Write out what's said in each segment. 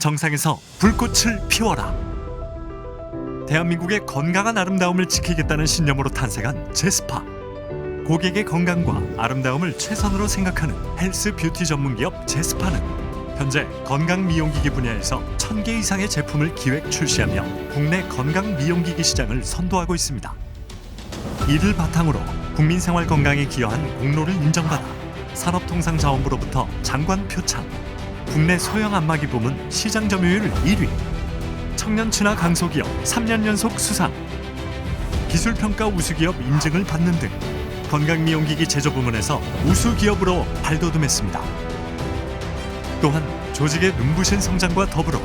정상에서 불꽃을 피워라. 대한민국의 건강한 아름다움을 지키겠다는 신념으로 탄생한 제스파. 고객의 건강과 아름다움을 최선으로 생각하는 헬스 뷰티 전문 기업 제스파는 현재 건강 미용기기 분야에서 1000개 이상의 제품을 기획 출시하며 국내 건강 미용기기 시장을 선도하고 있습니다. 이를 바탕으로 국민 생활 건강에 기여한 공로를 인정받아 산업통상자원부로부터 장관 표창, 국내 소형 안마기 부문 시장 점유율 1위, 청년 친화 강소기업 3년 연속 수상, 기술평가 우수기업 인증을 받는 등 건강미용기기 제조 부문에서 우수기업으로 발돋움했습니다. 또한 조직의 눈부신 성장과 더불어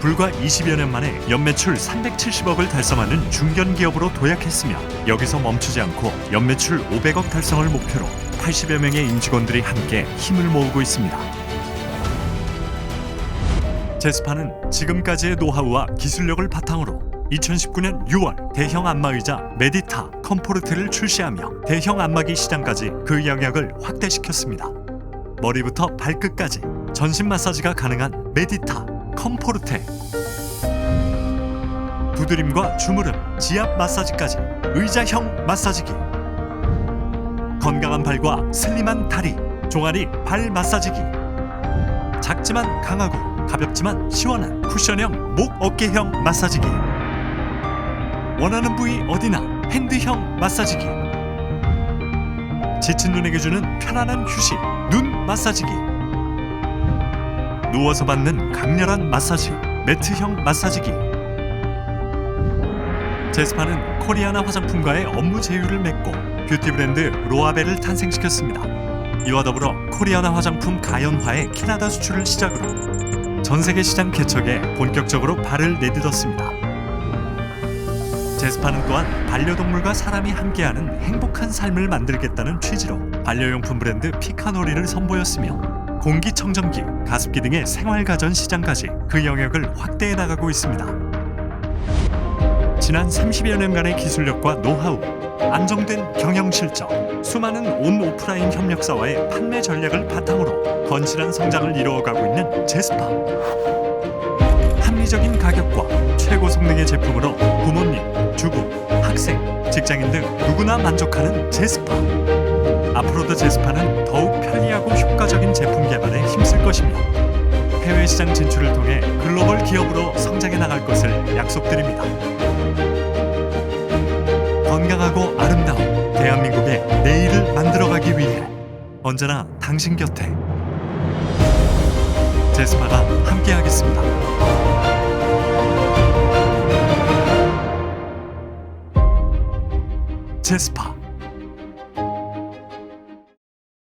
불과 20여 년 만에 연매출 370억을 달성하는 중견기업으로 도약했으며 여기서 멈추지 않고 연매출 500억 달성을 목표로 80여 명의 임직원들이 함께 힘을 모으고 있습니다. 제스파는 지금까지의 노하우와 기술력을 바탕으로 2019년 6월 대형 안마의자 메디타 컴포르트를 출시하며 대형 안마기 시장까지 그 영역을 확대시켰습니다. 머리부터 발끝까지 전신 마사지가 가능한 메디타 컴포르테. 두드림과 주무름, 지압 마사지까지 의자형 마사지기. 건강한 발과 슬림한 다리, 종아리 발 마사지기. 작지만 강하고 가볍지만 시원한 쿠션형 목 어깨형 마사지기. 원하는 부위 어디나 핸드형 마사지기. 지친 눈에게 주는 편안한 휴식 눈 마사지기. 누워서 받는 강렬한 마사지 매트형 마사지기. 제스파는 코리아나 화장품과의 업무 제휴를 맺고 뷰티 브랜드 로아벨을 탄생시켰습니다. 이와 더불어 코리아나 화장품 가연화의 캐나다 수출을 시작으로 전 세계 시장 개척에 본격적으로 발을 내딛었습니다. 제스파는 또한 반려동물과 사람이 함께하는 행복한 삶을 만들겠다는 취지로 반려용품 브랜드 피카노리를 선보였으며 공기청정기, 가습기 등의 생활가전 시장까지 그 영역을 확대해 나가고 있습니다. 지난 30여 년간의 기술력과 노하우, 안정된 경영 실적, 수많은 온 오프라인 협력사와의 판매 전략을 바탕으로 건실한 성장을 이루어가고 있는 제스파. 합리적인 가격과 최고 성능의 제품으로 부모님, 주부, 학생, 직장인 등 누구나 만족하는 제스파. 앞으로도 제스파는 더욱 편리하고 효과적인 제품 개발에 힘쓸 것이며 해외 시장 진출을 통해 글로벌 기업으로 대한민국의 내일을 만들어가기 위해 언제나 당신 곁에 제스파가 함께하겠습니다. 제스파